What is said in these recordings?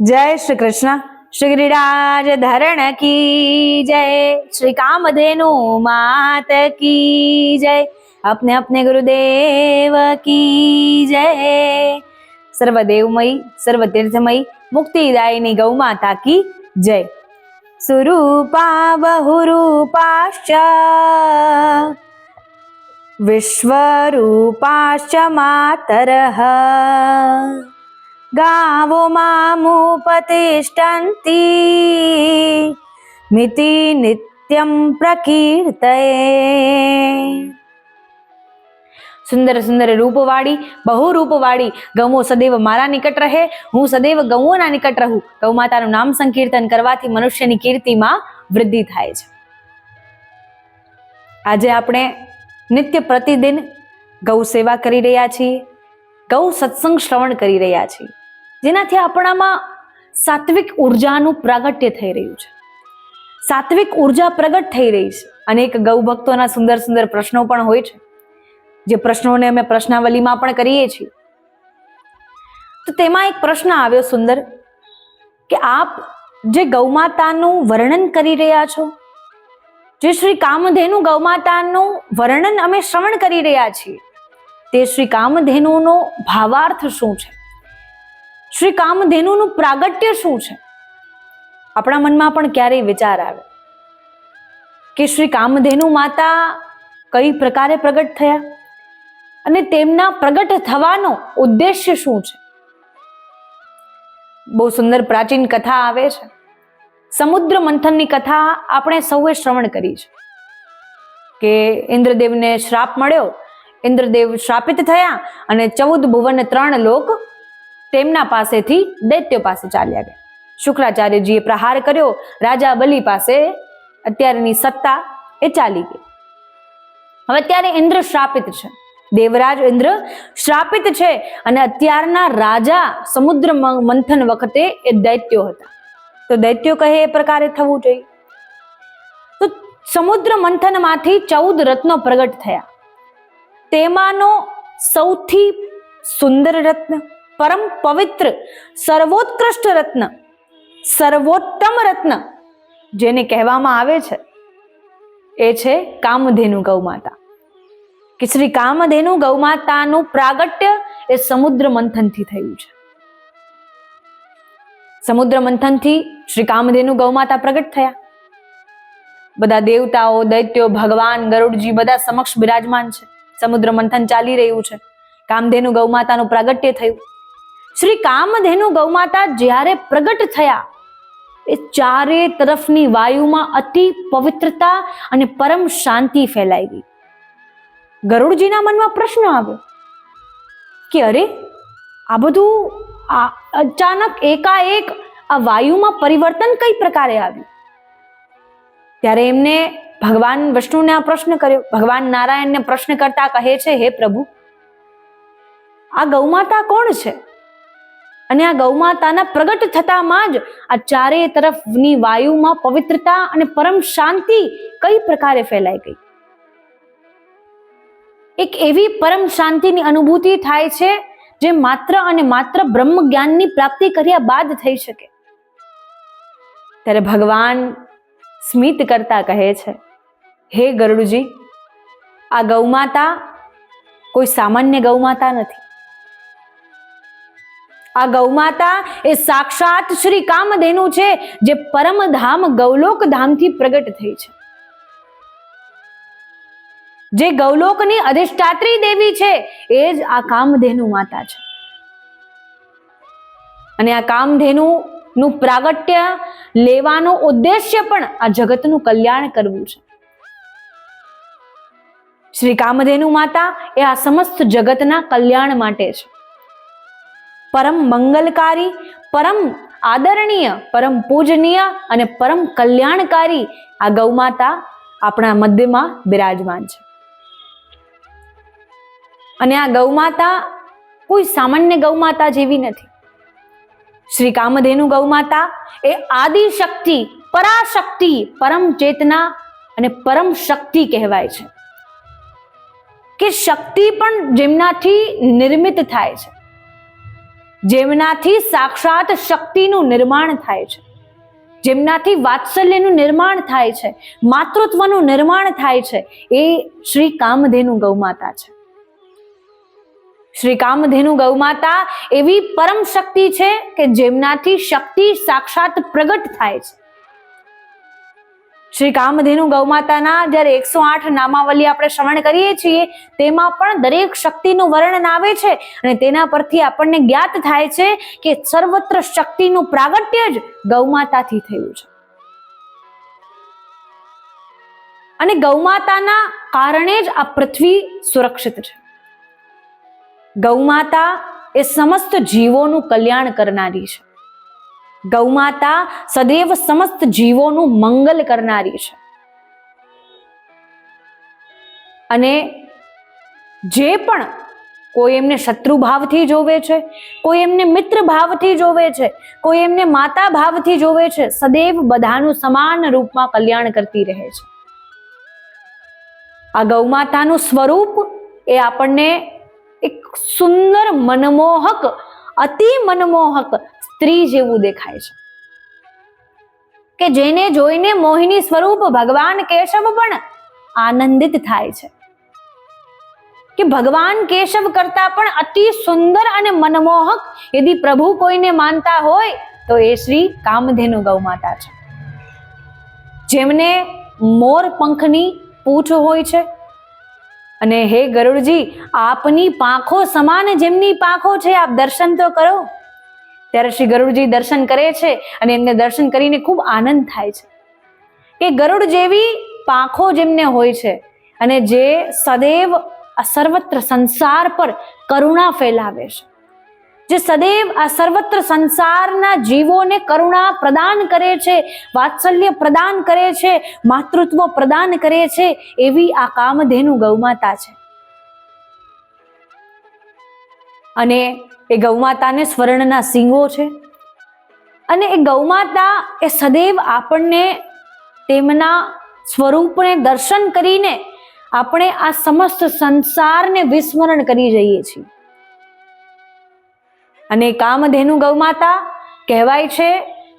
જય શ્રી કૃષ્ણ. શ્રી ગિરિરાજ ધરણ કી જય. શ્રી કામધેનુ માત કી જય. અપને અપને ગુરુદેવ કી જય. સર્વદેવમયી, સર્વતીર્થમયી, મુક્તિદાયની ગૌ માતા કી જય. સુરૂપા બહુરૂપાશ્ચ વિશ્વરૂપાશ્ચ માતરઃ. ગાવો મામુ પ્રતિષ્ઠંતિ મિતિ નિત્યમ પ્રકીર્તયે. સુંદર સુંદર રૂપવાળી બહુ રૂપવાળી ગૌ સદૈવ મારા નિકટ રહે. હું સદૈવ ગૌઓના નિકટ રહું. ગૌ માતાનું નામ સંકીર્તન કરવાથી મનુષ્યની કીર્તિમાં વૃદ્ધિ થાય છે. આજે આપણે નિત્ય પ્રતિદિન ગૌ સેવા કરી રહ્યા છીએ. ગૌ સત્સંગ શ્રવણ કરી રહ્યા છીએ. જેનાથી આપણામાં સાત્વિક ઉર્જાનું પ્રાગટ્ય થઈ રહ્યું છે. સાત્વિક ઊર્જા પ્રગટ થઈ રહી છે. અનેક ગૌભક્તોના સુંદર સુંદર પ્રશ્નો પણ હોય છે. જે પ્રશ્નોને અમે પ્રશ્નાવલીમાં પણ કરીએ છીએ. તો તેમાં એક પ્રશ્ન આવ્યો સુંદર, કે આપ જે ગૌમાતાનું વર્ણન કરી રહ્યા છો, જે શ્રી કામધેનુ ગૌમાતાનું વર્ણન અમે શ્રવણ કરી રહ્યા છીએ, તે શ્રી કામધેનુનો ભાવાર્થ શું છે? શ્રી કામધેનુનું પ્રાગટ્ય શું છે? આપણા મનમાં પણ ક્યારેય વિચાર આવે. કે શ્રી કામધેનુ માતા કઈ પ્રકારે પ્રગટ થયા? અને તેમના પ્રગટ થવાનો ઉદ્દેશ્ય શું છે? બહુ સુંદર પ્રાચીન કથા આવે છે. સમુદ્ર મંથનની કથા આપણે સૌએ શ્રવણ કરી છે. કે ઇન્દ્રદેવને શ્રાપ મળ્યો, ઇન્દ્રદેવ શ્રાપિત થયા અને ચૌદ ભુવન ત્રણ લોક તેમના પાસેથી દૈત્યો પાસે ચાલ્યા ગયા. શુક્રાચાર્યજીએ પ્રહાર કર્યો. રાજા બલિ પાસે અત્યારની સત્તા એ ચાલી ગઈ. હવે અત્યારે ઇન્દ્ર શ્રાપિત છે. દેવરાજ ઇન્દ્ર શ્રાપિત છે અને અત્યારના રાજા સમુદ્ર મંથન વખતે એ દૈત્યો હતા. તો દૈત્યો કહે એ પ્રકારે થવું જોઈએ. તો સમુદ્ર મંથનમાંથી ચૌદ રત્નો પ્રગટ થયા. તેમાંનો સૌથી સુંદર રત્ન પરમ પવિત્ર સર્વોત્કૃષ્ટ રત્ન સર્વોત્તમ રત્ન જેને કહેવામાં આવે છે, એ છે કામધેનુ ગૌમાતા. કે શ્રી કામધેનુ ગૌમાતાનું પ્રાગટ્ય એ સમુદ્ર મંથનથી થયું છે. સમુદ્ર મંથનથી શ્રી કામધેનુ ગૌમાતા પ્રગટ થયા. બધા દેવતાઓ, દૈત્યો, ભગવાન, ગરુડજી બધા સમક્ષ બિરાજમાન છે. સમુદ્ર મંથન ચાલી રહ્યું છે. કામધેનુ ગૌમાતાનું પ્રાગટ્ય થયું. શ્રી કામધેનુ ગૌમાતા જ્યારે પ્રગટ થયા, એ ચારે તરફની વાયુમાં અતિ પવિત્રતા અને પરમ શાંતિ ફેલાઈ ગઈ. ગરુડજીના મનમાં પ્રશ્ન આવ્યો કે, અરે, આ બધું, આ અચાનક એકાએક આ વાયુમાં પરિવર્તન કઈ પ્રકારે આવ્યું? ત્યારે એમને ભગવાન વિષ્ણુને આ પ્રશ્ન કર્યો. ભગવાન નારાયણને પ્રશ્ન કરતા કહે છે, હે પ્રભુ, આ ગૌમાતા કોણ છે? અને આ ગૌમાતાના પ્રગટ થતામાં જ આ ચારે તરફની વાયુમાં પવિત્રતા અને પરમ શાંતિ કઈ પ્રકારે ફેલાઈ ગઈ? એક એવી પરમ શાંતિની અનુભૂતિ થાય છે જે માત્ર અને માત્ર બ્રહ્મ જ્ઞાનની પ્રાપ્તિ કર્યા બાદ થઈ શકે. ત્યારે ભગવાન સ્મિત કરતા કહે છે, હે ગરુડજી, આ ગૌમાતા કોઈ સામાન્ય ગૌમાતા નથી. આ ગૌમાતા એ સાક્ષાત શ્રી કામધેનુ છે, જે પરમધામ ગૌલોક ધામથી પ્રગટ થઈ છે. જે ગૌલોકની અધિષ્ઠાત્રી દેવી છે, એ જ આ કામધેનુ માતા છે. અને આ કામધેનુ નું પ્રાગટ્ય લેવાનો ઉદ્દેશ્ય પણ આ જગતનું કલ્યાણ કરવું છે. શ્રી કામધેનુ માતા એ આ સમસ્ત જગતના કલ્યાણ માટે છે. પરમ મંગલકારી, પરમ આદરણીય, પરમ પૂજનીય અને પરમ કલ્યાણકારી આ ગૌમાતા આપણા મધ્યમાં બિરાજમાન છે. અને આ ગૌમાતા કોઈ સામાન્ય ગૌમાતા જેવી નથી. શ્રી કામધેનુ ગૌમાતા એ આદિ શક્તિ પરાશક્તિ, પરમ ચેતના અને પરમ શક્તિ કહેવાય છે. કે શક્તિ પણ જેમનાથી નિર્મિત થાય છે. જેમનાથી સાક્ષાત શક્તિનું નિર્માણ થાય છે. જેમનાથી વાત્સલ્યનું નિર્માણ થાય છે, માતૃત્વનું નિર્માણ થાય છે, એ શ્રી કામધેનુ ગૌમાતા છે. શ્રી કામધેનુ ગૌમાતા એવી પરમ શક્તિ છે કે જેમનાથી શક્તિ સાક્ષાત પ્રગટ થાય છે. શ્રી કામધેનુ ગૌમાતાના જ્યારે એકસો આઠ નામાવલી આપણે શ્રવણ કરીએ છીએ, તેમાં પણ દરેક શક્તિનું વર્ણન આવે છે અને તેના પરથી આપણને જ્ઞાત થાય છે કે સર્વત્ર શક્તિનું પ્રાગટ્ય જ ગૌમાતાથી થયું છે. અને ગૌમાતાના કારણે જ આ પૃથ્વી સુરક્ષિત છે. ગૌમાતા એ સમસ્ત જીવોનું કલ્યાણ કરનારી છે. ગૌમાતા સદૈવ સમસ્ત જીવોનું મંગલ કરનારી છે. અને જે પણ કોઈ એમને શત્રુ ભાવથી જોવે છે, કોઈ એમને મિત્ર ભાવથી જોવે છે, કોઈ એમને માતા ભાવથી જોવે છે, સદૈવ બધાનું સમાન રૂપમાં કલ્યાણ કરતી રહે છે. આ ગૌમાતાનું સ્વરૂપ એ આપણને એક સુંદર મનમોહક અતિ મનમોહક સ્ત્રી જેવું દેખાય છે. કે જેને જોઈને મોહિની સ્વરૂપ ભગવાન કેશવ પણ આનંદિત થાય છે. કે ભગવાન કેશવ કરતા પણ અતિ સુંદર અને મનમોહક યદિ પ્રભુ કોઈને માનતા હોય, તો એ શ્રી કામધેનુ ગૌમાતા છે. જેમને મોર પંખની પૂંછ હોય છે અને હે ગરુડજી, આપની પાંખો સમાન જેમની પાંખો છે, આપ દર્શન તો કરો. ત્યારે શ્રી ગરુડજી દર્શન કરે છે અને એમને દર્શન કરીને ખૂબ આનંદ થાય છે. કે ગરુડ જેવી પાંખો જેમને હોય છે અને જે સદૈવ સર્વત્ર સંસાર પર કરુણા ફેલાવે છે. જે સદૈવ આ સર્વત્ર સંસારના જીવોને કરુણા પ્રદાન કરે છે, વાત્સલ્ય પ્રદાન કરે છે, માતૃત્વ પ્રદાન કરે છે, એવી આ કામધેનુ ગૌમાતા છે. અને એ ગૌમાતાને સ્વર્ણના સિંગો છે. અને એ ગૌમાતા એ સદૈવ આપણને તેમના સ્વરૂપને દર્શન કરીને આપણે આ સમસ્ત સંસારને વિસ્મરણ કરી જઈએ છીએ. અને કામધેનુ ગૌમાતા કહેવાય છે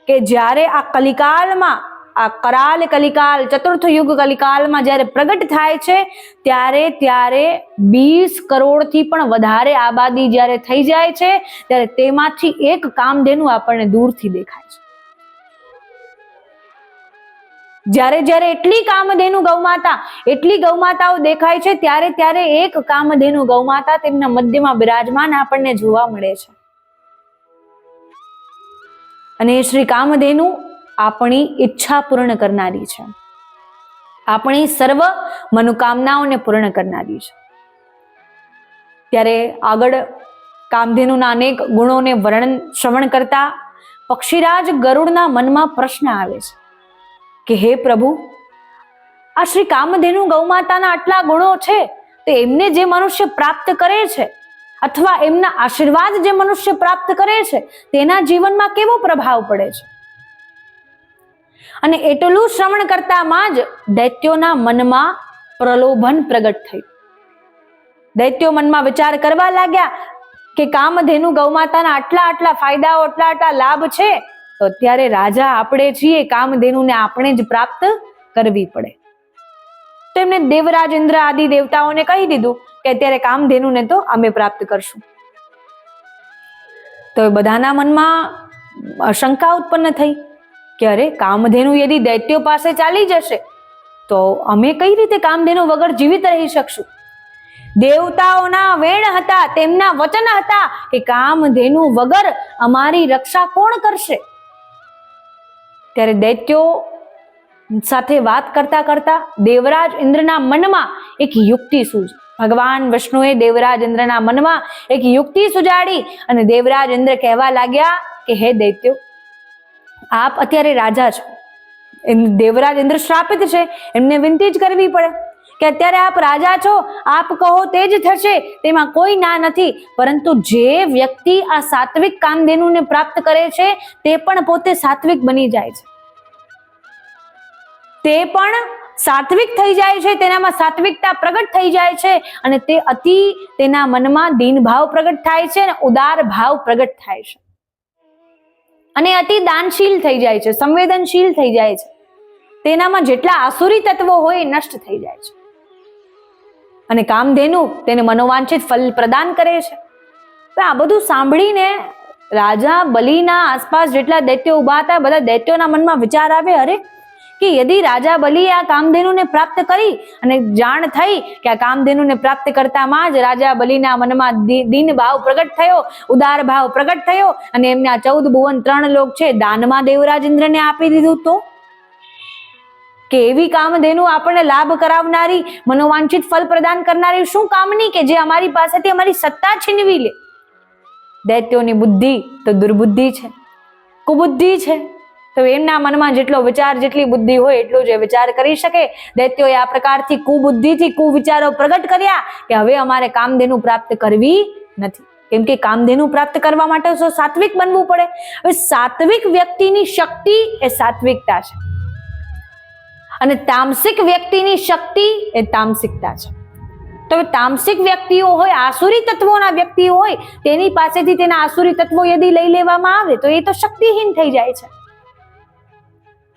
કે જ્યારે આ કલિકાલમાં, આ કરાલ કલિકાલ, ચતુર્થ યુગ કલિકાલમાં જ્યારે પ્રગટ થાય છે, ત્યારે ત્યારે વીસ કરોડથી પણ વધારે આબાદી જ્યારે થઈ જાય છે, ત્યારે તેમાંથી એક કામધેનુ આપણને દૂરથી દેખાય છે. જ્યારે જ્યારે એટલી કામધેનુ ગૌમાતા, એટલી ગૌમાતાઓ દેખાય છે, ત્યારે ત્યારે એક કામધેનુ ગૌમાતા તેમના મધ્યમાં બિરાજમાન આપણને જોવા મળે છે. અને શ્રી કામધેનુ આપણી ઈચ્છા પૂર્ણ કરનારી છે. આપણી સર્વ મનોકામનાઓને પૂર્ણ કરનારી છે. ત્યારે આગળ કામધેનુના અનેક ગુણોને વર્ણન, શ્રવણ કરતા પક્ષીરાજ ગરુડના મનમાં પ્રશ્ન આવે છે કે, હે પ્રભુ, આ શ્રી કામધેનુ ગૌમાતાના આટલા ગુણો છે, તો એમને જે મનુષ્ય પ્રાપ્ત કરે છે અથવા એમના આશીર્વાદ જે મનુષ્ય પ્રાપ્ત કરે છે, તેના જીવનમાં કેવો પ્રભાવ પડે છે? અને એટલું શ્રવણ કરતામાં જ દૈત્યોના મનમાં પ્રલોભન પ્રગટ થયું. દૈત્યો મનમાં વિચાર કરવા લાગ્યા કે કામધેનુ ગૌમાતાના આટલા આટલા ફાયદાઓ, આટલા આટલા લાભ છે, તો અત્યારે રાજા આપણે છીએ, કામધેનુને આપણે જ પ્રાપ્ત કરવી પડે. તો એમને દેવરાજ ઇન્દ્ર આદિ દેવતાઓને કહી દીધું કે અત્યારે કામધેનુને તો અમે પ્રાપ્ત કરશું. તો બધાના મનમાં શંકા ઉત્પન્ન થઈ કે અરે કામધેનુ યદી દૈત્યો પાસે ચાલી જશે, તો અમે કઈ રીતે કામધેનુ વગર જીવિત રહી શકશું? દેવતાઓના વેણ હતા, તેમના વચન હતા કે કામધેનુ વગર અમારી રક્ષા કોણ કરશે? ત્યારે દૈત્યો સાથે વાત કરતા કરતા દેવરાજ ઇન્દ્રના મનમાં એક યુક્તિ સૂજી ભગવાન વિષ્ણુએ દેવરાજ ઇન્દ્રના મનમાં એક યુક્તિ સુજાડી અને દેવરાજ ઇન્દ્ર કહેવા લાગ્યા કે, હે દૈત્યો, આપ અત્યારે રાજા છો. દેવરાજ ઇન્દ્ર શ્રાપિત છે. એમને વિનંતી જ કરવી પડે. કે અત્યારે આપ રાજા છો, આપ કહો તે જ થશે. તેમાં કોઈ ના નથી. પરંતુ જે વ્યક્તિ આ સાત્વિક કામધેનુને પ્રાપ્ત કરે છે, તે પણ પોતે સાત્વિક બની જાય છે. તે પણ સાત્વિક થઈ જાય છે, તેનામાં સાત્વિકતા પ્રગટ થઈ જાય છે અને તે અતિ તેના મનમાં દીન ભાવ પ્રગટ થાય છે અને ઉદાર ભાવ પ્રગટ થાય છે. અને અતિ દાનશીલ થઈ જાય છે, સંવેદનશીલ થઈ જાય છે. તેનામાં જેટલા આસુરી તત્વો હોય એ નષ્ટ થઈ જાય છે. અને કામધેનુ તેને મનોવાંછિત ફલ પ્રદાન કરે છે. તો આ બધું સાંભળીને રાજા બલિના આસપાસ જેટલા દૈત્યો ઊભા હતા, બધા દૈત્યોના મનમાં વિચાર આવે, અરે કે યદિ રાજા બલિએ આ કામધેનુને પ્રાપ્ત કરી અને જાણ થઈ કે આ કામધેનુને પ્રાપ્ત કરતામાં જ રાજા બલિના મનમાં દીન ભાવ પ્રગટ થયો ઉદાર ભાવ પ્રગટ થયો અને એમના ચૌદ ભુવન ત્રણ લોક છે, દાનમાં દેવરાજ ઇન્દ્રને આપી દીધું તો? કે એવી કામધેનુ આપણને લાભ કરાવનારી, મનોવાંછિત ફલ પ્રદાન કરનારી શું કામની કે જે અમારી પાસેથી અમારી સત્તા છીનવી લે? દૈત્યોની બુદ્ધિ તો દુર્બુદ્ધિ છે. કુબુદ્ધિ છે. તો એમના મનમાં જેટલો વિચાર, જેટલી બુદ્ધિ હોય એટલું જ વિચાર કરી શકે. દૈત્યોએ આ પ્રકારથી કુબુદ્ધિથી કુવિચારો પ્રગટ કર્યા કે હવે અમારે કામધેનુ પ્રાપ્ત કરવી નથી. કેમ કે કામધેનુ પ્રાપ્ત કરવા માટે તો સાત્વિક બનવું પડે. હવે સાત્વિક વ્યક્તિની શક્તિ એ સાત્વિકતા છે. અને તામસિક વ્યક્તિની શક્તિ એ તામસિકતા છે. તો તામસિક વ્યક્તિઓ હોય, આસુરી તત્વોના વ્યક્તિઓ હોય, તેની પાસેથી તેના આસુરી તત્વો યદિ લઈ લેવામાં આવે તો એ તો શક્તિહીન થઈ જાય છે.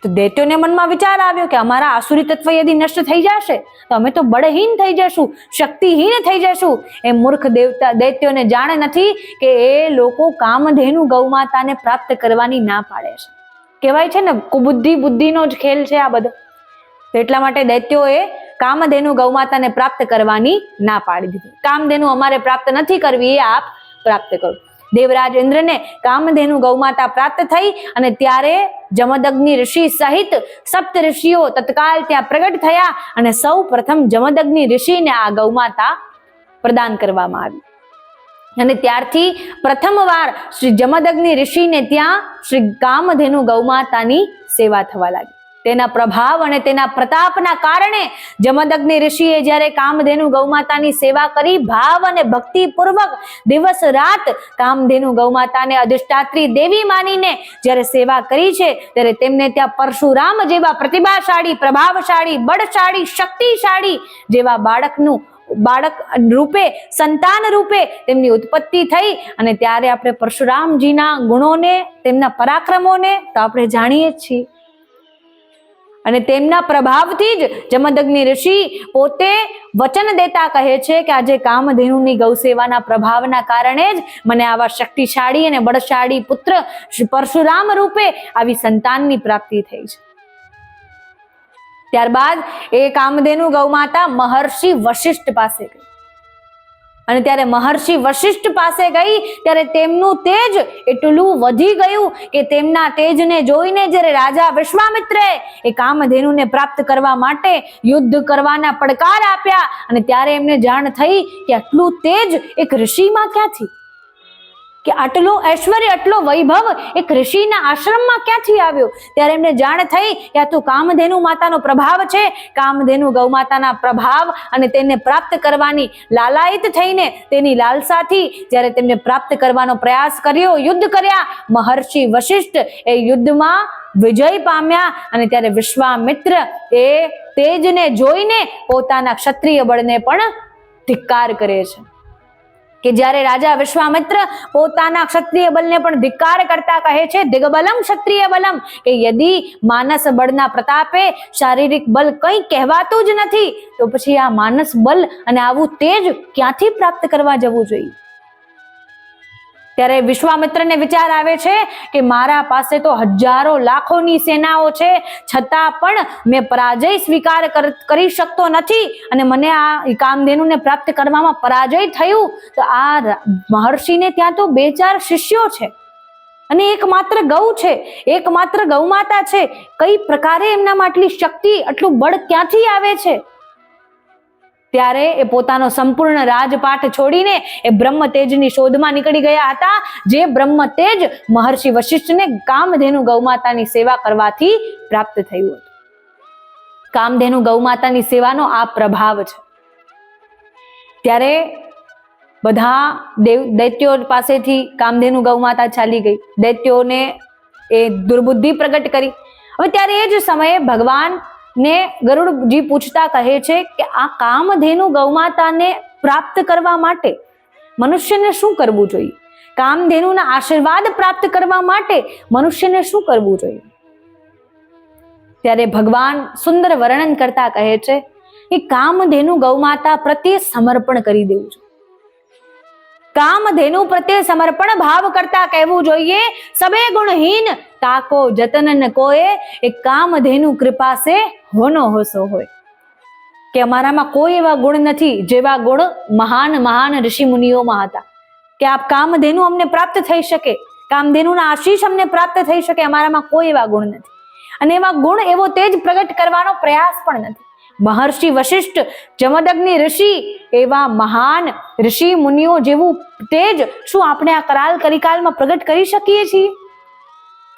તો દૈત્યોને મનમાં વિચાર આવ્યો કે અમારા આસુરી તત્વ યદિ નષ્ટ થઈ જશે, તો અમે તો બળહીન થઈ જશું, શક્તિહીન થઈ જશું. એ મૂર્ખ દેવતા દૈત્યોને જાણે નથી કે એ લોકો કામધેનુ ગૌમાતાને પ્રાપ્ત કરવાની ના પાડે છે. કહેવાય છે ને, કુબુદ્ધિ બુદ્ધિનો જ ખેલ છે આ બધો. એટલા માટે દૈત્યોએ કામધેનુ ગૌમાતાને પ્રાપ્ત કરવાની ના પાડી દીધી. કામધેનુ અમારે પ્રાપ્ત નથી કરવી, એ આપ પ્રાપ્ત કરો. દેવરાજ ઇન્દ્રને કામધેનુ ગૌમાતા પ્રાપ્ત થઈ અને ત્યારે જમદગ્નિ ઋષિ સહિત સપ્ત ઋષિઓ તત્કાલ ત્યાં પ્રગટ થયા અને સૌ પ્રથમ જમદગ્નિ ઋષિને આ ગૌમાતા પ્રદાન કરવામાં આવી. અને ત્યારથી પ્રથમવાર શ્રી જમદગ્નિ ઋષિને ત્યાં શ્રી કામધેનુ ગૌમાતાની સેવા થવા લાગી. તેના પ્રભાવ અને તેના પ્રતાપના કારણે જમદગ્નિ ઋષિએ જ્યારે કામધેનુ ગૌમાતાની સેવા કરી, ભાવ અને ભક્તિપૂર્વક દિવસ રાત કામધેનુ ગૌમાતાને અધિષ્ઠાત્રી દેવી માનીને જ્યારે સેવા કરી છે, ત્યારે તેમને ત્યાં પરશુરામ જેવા પ્રતિભાશાળી, પ્રભાવશાળી, બળશાળી, શક્તિશાળી જેવા બાળકનું, બાળક રૂપે, સંતાન રૂપે તેમની ઉત્પત્તિ થઈ અને ત્યારે આપણે પરશુરામજીના ગુણોને, તેમના પરાક્રમોને તો આપણે જાણીએ જ છીએ. અને તેમના પ્રભાવથી જ જમદગ્નિ ઋષિ પોતે વચન દેતા કહે છે કે આજે કામધેનુની ગૌસેવાના પ્રભાવના કારણે જ મને આવા શક્તિશાળી અને બળશાળી પુત્ર પરશુરામ રૂપે આવી સંતાનની પ્રાપ્તિ થઈ છે. ત્યારબાદ એ કામધેનુ ગૌમાતા મહર્ષિ વશિષ્ઠ પાસે ગઈ. અને ત્યારે મહર્ષિ વશિષ્ઠ પાસે ગઈ, ત્યારે તેમનું તેજ એટલું વધી ગયું કે તેમના તેજને જોઈને જ્યારે રાજા વિશ્વામિત્રે એ કામધેનુને પ્રાપ્ત કરવા માટે યુદ્ધ કરવાના પડકાર આપ્યા અને ત્યારે એમને જાણ થઈ કે આટલું તેજ એક ઋષિમાં ક્યાંથી કે આટલું ઐશ્વર્ય, આટલો વૈભવ એક ઋષિના આશ્રમમાં ક્યાંથી આવ્યો? ત્યારે એમને જાણ થઈ કે આ તો કામધેનુ માતાનો પ્રભાવ છે. કામધેનુ ગૌમાતાના પ્રભાવ અને તેને પ્રાપ્ત કરવાની લાલાયિત થઈને તેની લાલસાથી જ્યારે તેમને પ્રાપ્ત કરવાનો પ્રયાસ કર્યો, યુદ્ધ કર્યા, મહર્ષિ વશિષ્ઠ એ યુદ્ધમાં વિજય પામ્યા અને ત્યારે વિશ્વામિત્ર એ તેજને જોઈને પોતાના ક્ષત્રિય બળને પણ ધિક્કાર કરે છે. કે જ્યારે રાજા વિશ્વામિત્ર પોતાના ક્ષત્રિય બલને પણ ધિક્કાર કરતા કહે છે, દિગ્બલમ ક્ષત્રિય બલમ કે યદિ માનસ બળના પ્રતાપે શારીરિક બલ કંઈ કહેવાતું જ નથી તો પછી આ માનસ બલ અને આવું તેજ ક્યાંથી પ્રાપ્ત કરવા જવું જોઈએ? ત્યારે વિશ્વામિત્રને વિચાર આવે છે કે મારા પાસે તો હજારો લાખોની સેનાઓ છે, છતાં પણ મેં પરાજય સ્વીકાર કર- શકતો નથી અને મને આ કામધેનુને પ્રાપ્ત કરવામાં પરાજય થયું. તો આ મહર્ષિને ત્યાં તો બે ચાર શિષ્યો છે અને એકમાત્ર ગૌ છે, એકમાત્ર ગૌમાતા છે. કઈ પ્રકારે એમનામાં આટલી શક્તિ, આટલું બળ ક્યાંથી આવે છે? ત્યારે એ પોતાનો સંપૂર્ણ રાજપાઠ છોડીને એ બ્રહ્મ તેજની શોધમાં નીકળી ગયા હતા. જે બ્રહ્મ તેજ મહર્ષિ વશિષ્ઠને કામધેનુ ગૌમાતાની સેવા કરવાથી પ્રાપ્ત થયું હતું. કામધેનુ ગૌમાતાની સેવાનો આ પ્રભાવ છે. ત્યારે બધા દેવ દૈત્યો પાસેથી કામધેનુ ગૌમાતા ચાલી ગઈ. દૈત્યોને એ દુર્બુદ્ધિ પ્રગટ કરી. હવે ત્યારે એ જ સમયે ભગવાન ને ગરુડજી પૂછતા કહે છે કે આ કામધેનુ ગૌમાતાને પ્રાપ્ત કરવા માટે મનુષ્યને શું કરવું જોઈએ? કામધેનુના આશીર્વાદ પ્રાપ્ત કરવા માટે મનુષ્યને શું કરવું જોઈએ? ત્યારે ભગવાન સુંદર વર્ણન કરતા કહે છે કે કામધેનુ ગૌમાતા પ્રત્યે સમર્પણ કરી દેવું જોઈએ. કામધેનુ પ્રત્યે સમર્પણ ભાવ કરતા કહેવું જોઈએ. સબે ગુણહીન તાકો જતનન કોએ, એ કામધેનુ કૃપા સે હોનો હોસો હોય. કે અમારામાં કોઈ એવા ગુણ નથી જેવા ગુણ મહાન મહાન ઋષિ મુનિઓમાં હતા. કે આપ કામધેનુ અમને પ્રાપ્ત થઈ શકે, કામધેનુના આશીષ અમને પ્રાપ્ત થઈ શકે, અમારામાં કોઈ એવા ગુણ નથી. અને એવા ગુણ એવો તેજ પ્રગટ કરવાનો પ્રયાસ પણ નથી. મહર્ષિ વશિષ્ઠ જમદગ્નિ ઋષિ એવા મહાન ઋષિ મુનિઓ જેવું તેજ શું આપણે આ કરાલ કલિકાલમાં પ્રગટ કરી શકીએ છીએ?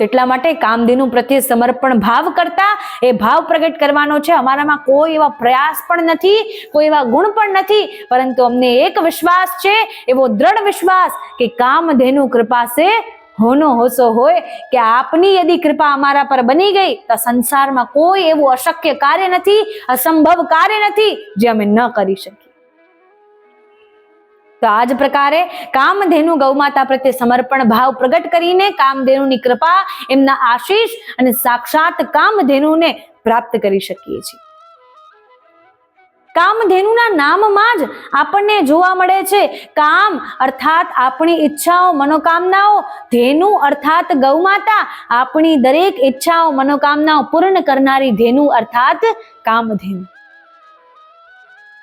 તેટલા માટે કામધેનુ પ્રત્યે સમર્પણ ભાવ કરતા એ ભાવ પ્રગટ કરવાનો છે. અમારામાં કોઈ એવા પ્રયાસ પણ નથી, કોઈ એવા ગુણ પણ નથી, પરંતુ અમને એક વિશ્વાસ છે, એવો દ્રઢ વિશ્વાસ કે કામધેનુ કૃપા સે હોનો હોસો હોય કે આપની યદી કૃપા અમારા પર બની ગઈ, તો સંસારમાં કોઈ એવું અશક્ય કાર્ય નથી, અસંભવ કાર્ય નથી, જે અમે ન કરી શકીએ. તો આ જ પ્રકારે કામધેનુ ગૌમાતા પ્રત્યે સમર્પણ ભાવ પ્રગટ કરીને કામધેનુની કૃપા, એમના આશીષ અને સાક્ષાત કામધેનુને પ્રાપ્ત કરી શકીએ છીએ. કામધેનુના નામમાં જ આપણને જોવા મળે છે. કામ અર્થાત આપણી ઈચ્છાઓ, મનોકામનાઓ. ધેનુ અર્થાત ગૌમાતા. આપણી દરેક ઈચ્છાઓ, મનોકામનાઓ પૂર્ણ કરનારી ધેનુ અર્થાત કામધેનુ.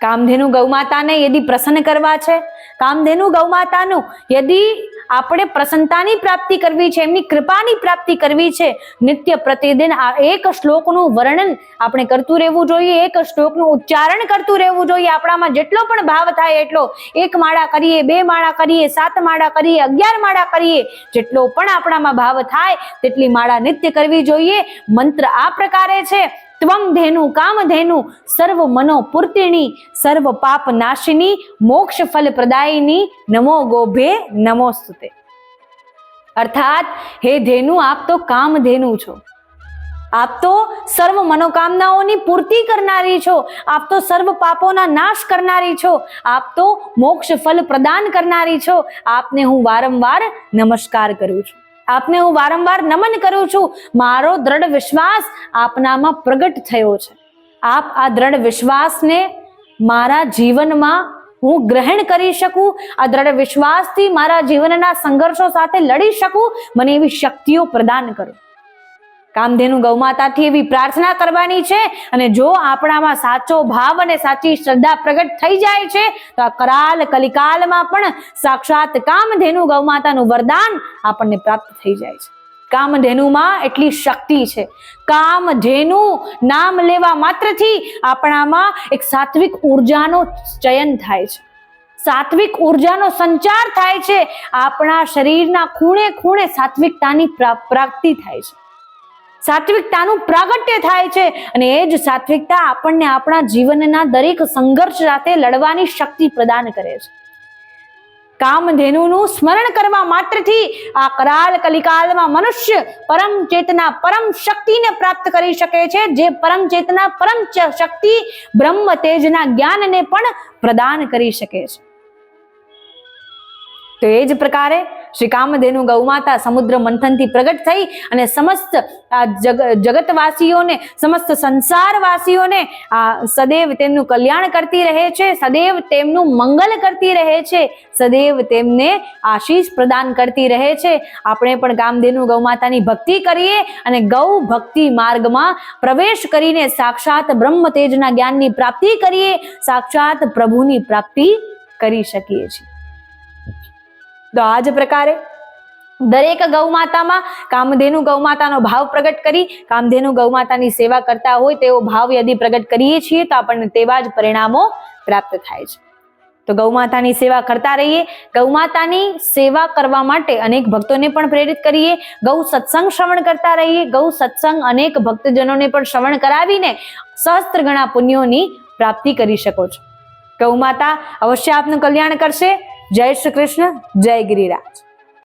કામધેનુ ગૌમાતાને યદિ પ્રસન્ન કરવા છે? કામધેનુ ગૌમાતાનું યદિ આપણે પ્રસન્નતાની પ્રાપ્તિ કરવી છે, એમની કૃપાની પ્રાપ્તિ કરવી છે. નિત્ય પ્રતિદિન આ એક શ્લોકનું વર્ણન આપણે કરતું રહેવું જોઈએ, એક શ્લોકનું ઉચ્ચારણ કરતું રહેવું જોઈએ. આપણામાં જેટલો પણ ભાવ થાય એટલો એક માળા કરીએ, બે માળા કરીએ, સાત માળા કરીએ, અગિયાર માળા કરીએ, જેટલો પણ આપણામાં ભાવ થાય, તેટલી માળા નિત્ય કરવી જોઈએ. મંત્ર આ પ્રકારે છે. ત્વમ ધેનુ, કામ ધેનુ, સર્વ મનો પૂર્તિણી સર્વ પાપ નાશિની મોક્ષ ફલ પ્રદાયિની નમો ગોભે નમોસ્તુતે. અર્થાત, હે ધેનુ, આપ તો કામ ધેનુ છો. આપ તો સર્વ મનોકામનાઓની પૂર્તિ કરનારી છો. આપ તો સર્વ પાપોના નાશ કરનારી છો. આપ તો મોક્ષ ફલ પ્રદાન કરનારી છો. આપને હું વારંવાર નમસ્કાર કરું છું. આપને હું વારંવાર નમન કરું છું. મારો દ્રઢ વિશ્વાસ આપનામાં પ્રગટ થયો છે. આપ આ દ્રઢ વિશ્વાસને મારા જીવનમાં હું ગ્રહણ કરી શકું. આ દ્રઢ વિશ્વાસથી મારા જીવનના સંઘર્ષો સાથે લડી શકું. મને એવી શક્તિઓ પ્રદાન કરો. કામધેનુ ગૌમાતાથી એવી પ્રાર્થના કરવાની છે અને જો આપણામાં સાચો ભાવ અને સાચી શ્રદ્ધા પ્રગટ થઈ જાય છે, તો આ કરાલ કલિકાલમાં પણ સાક્ષાત કામધેનુ ગૌમાતાનું વરદાન આપણને પ્રાપ્ત થઈ જાય છે. કામધેનુમાં એટલી શક્તિ છે. કામધેનુ નામ લેવા માત્રથી આપણામાં એક સાત્વિક ઉર્જાનો ચયન થાય છે. સાત્વિક ઉર્જાનો સંચાર થાય છે. આપણા શરીરના ખૂણે ખૂણે સાત્વિકતાની પ્રા- પ્રાપ્તિ થાય છે. સાત્વિકતાનું પ્રાગટ્ય થાય છે અને એ જ સાત્વિકતા આપણને આપણા જીવનના દરેક સંઘર્ષ સાથે લડવાની શક્તિ પ્રદાન કરે છે. કામધેનુનું સ્મરણ કરવા માત્રથી આ કરાલ કલિકાલમાં મનુષ્ય પરમ ચેતના પરમ શક્તિને પ્રાપ્ત કરી શકે છે, જે પરમ ચેતના પરમ શક્તિ બ્રહ્મ તેજના જ્ઞાનને પણ પ્રદાન કરી શકે છે. તો એ જ પ્રકારે શ્રી કામધેનુ ગૌમાતા સમુદ્ર મંથનથી પ્રગટ થઈ અને સમસ્ત જગતવાસીઓને, સમસ્ત સંસારવાસીઓને આ સદૈવ તેમનું કલ્યાણ કરતી રહે છે, સદૈવ તેમનું મંગલ કરતી રહે છે, સદૈવ તેમને આશીષ પ્રદાન કરતી રહે છે. આપણે પણ કામધેનુ ગૌમાતાની ભક્તિ કરીએ અને ગૌ ભક્તિ માર્ગમાં પ્રવેશ કરીને સાક્ષાત બ્રહ્મ તેજના જ્ઞાનની પ્રાપ્તિ કરીએ, સાક્ષાત પ્રભુની પ્રાપ્તિ કરી શકીએ છીએ. તો આ જ પ્રકારે દરેક ગૌમાતામાં કામધેનુ ગૌમાતાનો ભાવ પ્રગટ કરી, કામધેનુ ગૌમાતાની સેવા કરતા હોય તેવો ભાવ યદિ પ્રગટ કરીએ છીએ તો આપણને તેવા જ પરિણામો પ્રાપ્ત થાય છે. તો ગૌમાતાની સેવા કરતા રહીએ, ગૌમાતાની સેવા કરવા માટે અનેક ભક્તોને પણ પ્રેરિત કરીએ, ગૌ સત્સંગ શ્રવણ કરતા રહીએ, ગૌ સત્સંગ અનેક ભક્તજનોને પણ શ્રવણ કરાવીને સહસ્ત્ર ગણા પુણ્યોની પ્રાપ્તિ કરી શકો છો. ગૌમાતા અવશ્ય આપનું કલ્યાણ કરશે. જય શ્રી કૃષ્ણ જય ગિરિરાજ.